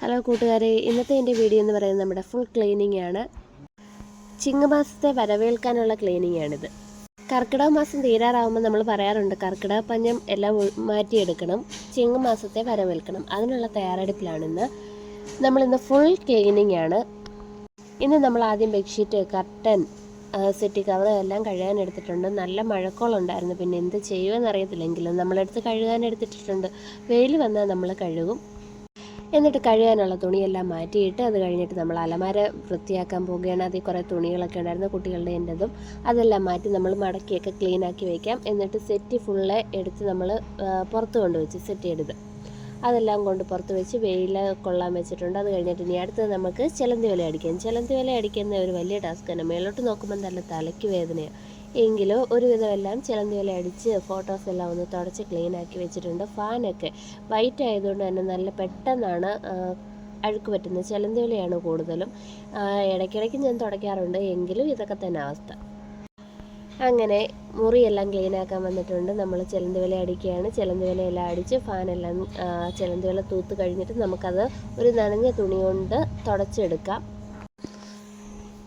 Hello കൂട്ടുകാരെ ഇന്നത്തെ എന്റെ വീഡിയോ എന്ന് പറയുന്നത് നമ്മുടെ ഫുൾ ക്ലീനിങ് ആണ്. ചിങ്ങമാസത്തെ വരവേൽക്കാനുള്ള ക്ലീനിങ് ആണിത്. കർക്കിടക മാസം തീരാറാവുമ്പോൾ നമ്മൾ പറയാറുണ്ട് കർക്കിടക പഞ്ഞം എല്ലാം മാറ്റിയെടുക്കണം ചിങ്ങമാസത്തെ വരവേൽക്കണം. അതിനുള്ള തയ്യാറെടുപ്പിലാണിന്ന് നമ്മളിന്ന് ഫുൾ ക്ലീനിങ് ആണ്. ഇന്ന് നമ്മൾ ആദ്യം ബെഡ്ഷീറ്റ് കർട്ടൻ സെറ്റി കവർ എല്ലാം കഴുകാൻ എടുത്തിട്ടുണ്ട്. നല്ല മഴക്കോളുണ്ടായിരുന്നു പിന്നെ എന്ത് ചെയ്യുമെന്ന് അറിയത്തില്ലെങ്കിലും നമ്മളെടുത്ത് കഴുകാൻ എടുത്തിട്ടുണ്ട്. വെയിൽ വന്നാൽ നമ്മൾ കഴുകും. എന്നിട്ട് കഴുകാനുള്ള തുണിയെല്ലാം മാറ്റിയിട്ട് അത് കഴിഞ്ഞിട്ട് നമ്മൾ അലമാര വൃത്തിയാക്കാൻ പോവുകയാണ്. അതിൽ കുറേ തുണികളൊക്കെ ഉണ്ടായിരുന്നു കുട്ടികളുടെ എന്റെതും. അതെല്ലാം മാറ്റി നമ്മൾ മടക്കിയൊക്കെ ക്ലീൻ ആക്കി വയ്ക്കാം എന്നിട്ട് സെറ്റ് ഫുള്ള് എടുത്ത് നമ്മൾ പുറത്ത് കൊണ്ടുവച്ച് സെറ്റ് ചെയ്തത് അതെല്ലാം കൊണ്ട് പുറത്ത് വെച്ച് വെയിൽ കൊള്ളാൻ വെച്ചിട്ടുണ്ട്. അത് കഴിഞ്ഞിട്ട് ഇനി അടുത്തത് നമുക്ക് ചിലന്തി വല അടിക്കാം. ചിലന്തി വല അടിക്കുന്ന ഒരു വലിയ ടാസ്ക് തന്നെ മേലോട്ട് നോക്കുമ്പോൾ തന്നെ തലയ്ക്ക് വേദനയാണ് എങ്കിലും ഒരുവിധം എല്ലാം ചിലന്തി വല അടിച്ച് ഫോട്ടോസ് എല്ലാം ഒന്ന് തുടച്ച് ക്ലീൻ ആക്കി വെച്ചിട്ടുണ്ട്. ഫാനൊക്കെ വൈറ്റ് ആയതുകൊണ്ട് തന്നെ നല്ല പെട്ടെന്നാണ് അഴുക്ക് പറ്റുന്നത്. ചിലന്തി വലയാണ് കൂടുതലും. ഇടയ്ക്കിടയ്ക്ക് ഞാൻ തുടയ്ക്കാറുണ്ട്. എങ്കിലും ഇതൊക്കെ തന്നെ അവസ്ഥ. അങ്ങനെ മുറിയെല്ലാം ക്ലീൻ ആക്കാൻ വന്നിട്ടുണ്ട്. നമ്മൾ ചിലന്തി വല അടിക്കുകയാണ്. ചിലന്തി വലയെല്ലാം അടിച്ച് ഫാനെല്ലാം ചിലന്തിവില ചിലന്തി വല തൂത്ത് കഴിഞ്ഞിട്ട് നമുക്കത് ഒരു നനഞ്ഞ തുണി കൊണ്ട് തുടച്ചെടുക്കാം.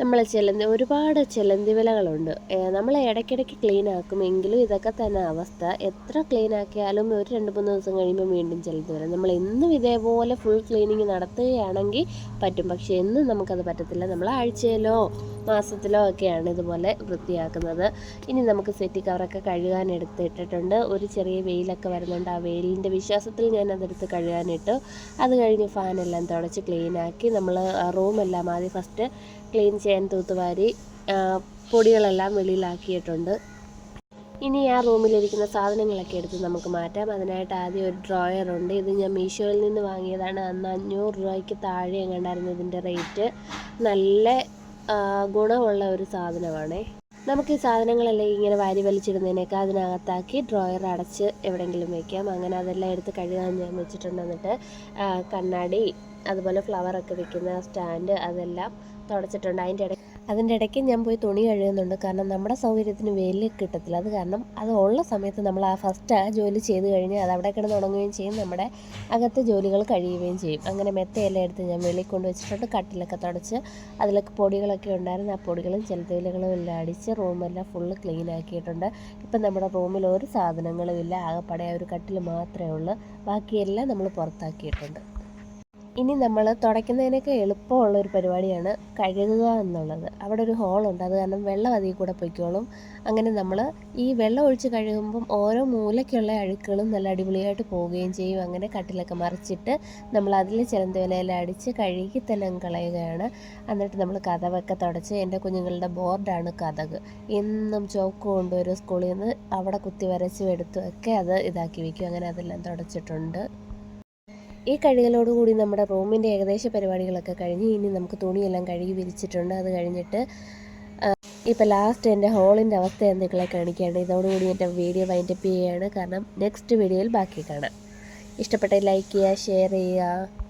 നമ്മൾ ചെലന്തി ഒരുപാട് ചെലന്തി വിലകളുണ്ട് നമ്മൾ ഇടയ്ക്കിടയ്ക്ക് ക്ലീൻ ആക്കും എങ്കിലും ഇതൊക്കെ തന്നെ അവസ്ഥ. എത്ര ക്ലീൻ ആക്കിയാലും ഒരു രണ്ട് മൂന്ന് ദിവസം കഴിയുമ്പോൾ വീണ്ടും ചെലന്തി വില നമ്മൾ എന്നും ഇതേപോലെ ഫുൾ ക്ലീനിങ് നടത്തുകയാണെങ്കിൽ പറ്റും. പക്ഷേ എന്നും നമുക്കത് പറ്റത്തില്ല. നമ്മൾ ആഴ്ചയിലോ മാസത്തിലോ ഒക്കെയാണ് ഇതുപോലെ വൃത്തിയാക്കുന്നത്. ഇനി നമുക്ക് സെറ്റി കവറൊക്കെ കഴുകാൻ എടുത്തിട്ടിട്ടുണ്ട്. ഒരു ചെറിയ വെയിലൊക്കെ വരുന്നുണ്ട്. ആ വെയിലിന്റെ വിശ്വാസത്തിൽ ഞാൻ അതെടുത്ത് കഴുകാനിട്ടു. അത് കഴിഞ്ഞ് ഫാനെല്ലാം തുടച്ച് ക്ലീനാക്കി നമ്മൾ റൂമെല്ലാം ആദ്യം ഫസ്റ്റ് ക്ലീൻ ചെയ്യാൻ തൂത്തുവാരി പൊടികളെല്ലാം വെളിയിലാക്കിയിട്ടുണ്ട്. ഇനി ആ റൂമിലിരിക്കുന്ന സാധനങ്ങളൊക്കെ എടുത്ത് നമുക്ക് മാറ്റാം. അതിനായിട്ട് ആദ്യം ഒരു ഡ്രോയർ ഉണ്ട്. ഇത് ഞാൻ മീഷോയിൽ നിന്ന് വാങ്ങിയതാണ്. അന്ന് അഞ്ഞൂറ് രൂപയ്ക്ക് താഴെ എങ്ങാണ്ടായിരുന്നു ഇതിന്റെ റേറ്റ്. നല്ല ഗുണമുള്ള ഒരു സാധനമാണേ. നമുക്ക് ഈ സാധനങ്ങളെല്ലാം ഇങ്ങനെ വാരി വലിച്ചിടുന്നതിനൊക്കെ അതിനകത്താക്കി ഡ്രോയർ അടച്ച് എവിടെയെങ്കിലും വയ്ക്കാം അങ്ങനെ അതെല്ലാം എടുത്ത് കഴുകാൻ ഞാൻ വെച്ചിട്ടുണ്ട്. എന്നിട്ട് കണ്ണാടി അതുപോലെ ഫ്ലവറൊക്കെ വെക്കുന്ന സ്റ്റാൻഡ് അതെല്ലാം തുടച്ചിട്ടുണ്ട്. അതിന്റെ ഇടയ്ക്ക് അതിന്റെ ഇടയ്ക്ക് ഞാൻ പോയി തുണി കഴുകുന്നുണ്ട്. കാരണം നമ്മുടെ സൗകര്യത്തിന് വെയിൽ കിട്ടത്തില്ല. അത് കാരണം അത് ഉള്ള സമയത്ത് നമ്മൾ ആ ഫസ്റ്റ് ആ ജോലി ചെയ്ത് കഴിഞ്ഞ് അത് അവിടെ കിടന്ന് ഉണങ്ങുകയും ചെയ്യും. നമ്മുടെ അകത്തെ ജോലികൾ കഴിയുകയും ചെയ്യും. അങ്ങനെ മെത്തയെല്ലാം എടുത്ത് ഞാൻ വെളിയിൽ കൊണ്ട് വെച്ചിട്ടുണ്ട്. കട്ടിലൊക്കെ തുടച്ച് അതിലൊക്കെ പൊടികളൊക്കെ ഉണ്ടായിരുന്നു. ആ പൊടികളും ചിലതയിലുകളും എല്ലാം അടിച്ച് റൂമെല്ലാം ഫുള്ള് ക്ലീൻ ആക്കിയിട്ടുണ്ട്. ഇപ്പം നമ്മുടെ റൂമിൽ ഒരു സാധനങ്ങളും ഇല്ല. ആകെപ്പാടെ ഒരു കട്ടിൽ മാത്രമേ ഉള്ളൂ. ബാക്കിയെല്ലാം നമ്മൾ പുറത്താക്കിയിട്ടുണ്ട്. ഇനി നമ്മൾ തുടയ്ക്കുന്നതിനൊക്കെ എളുപ്പമുള്ള ഒരു പരിപാടിയാണ് കഴുകുക എന്നുള്ളത്. അവിടെ ഒരു ഹോളുണ്ട് അത് കാരണം വെള്ളം അതിൽ കൂടെ പൊയ്ക്കോളും. അങ്ങനെ നമ്മൾ ഈ വെള്ളം ഒഴിച്ച് കഴുകുമ്പം ഓരോ മൂലയ്ക്കുള്ള അഴുക്കുകളും നല്ല അടിപൊളിയായിട്ട് പോവുകയും ചെയ്യും. അങ്ങനെ കട്ടിലൊക്കെ മറിച്ചിട്ട് നമ്മൾ അതിൽ ചിലന്തി വിലയെല്ലാം അടിച്ച് കഴുകി തന്നെ കളയുകയാണ്. എന്നിട്ട് നമ്മൾ കഥവൊക്കെ തുടച്ച് എന്റെ കുഞ്ഞുങ്ങളുടെ ബോർഡാണ് കഥക്. എന്നും ചോക്ക് കൊണ്ടുവരും സ്കൂളിൽ നിന്ന്. അവിടെ കുത്തി വരച്ചും എടുത്തും ഒക്കെ അത് ഇതാക്കി വയ്ക്കും അങ്ങനെ അതെല്ലാം തുടച്ചിട്ടുണ്ട്. ഈ കഴുകലോടുകൂടി നമ്മുടെ റൂമിന്റെ ഏകദേശ പരിപാടികളൊക്കെ കഴിഞ്ഞ് ഇനി നമുക്ക് തുണിയെല്ലാം കഴുകി വിരിച്ചിട്ടുണ്ട്. അത് കഴിഞ്ഞിട്ട് ഇപ്പോൾ ലാസ്റ്റ് എന്റെ ഹോളിന്റെ അവസ്ഥ എന്തെങ്കിലുമെ കാണിക്കുകയാണ് ഇതോടുകൂടി എന്റെ വീഡിയോ വൈൻഡപ്പ് ചെയ്യുകയാണ്. കാരണം നെക്സ്റ്റ് വീഡിയോയിൽ ബാക്കി കാണാം. ഇഷ്ടപ്പെട്ട ലൈക്ക് ചെയ്യുക ഷെയർ ചെയ്യുക.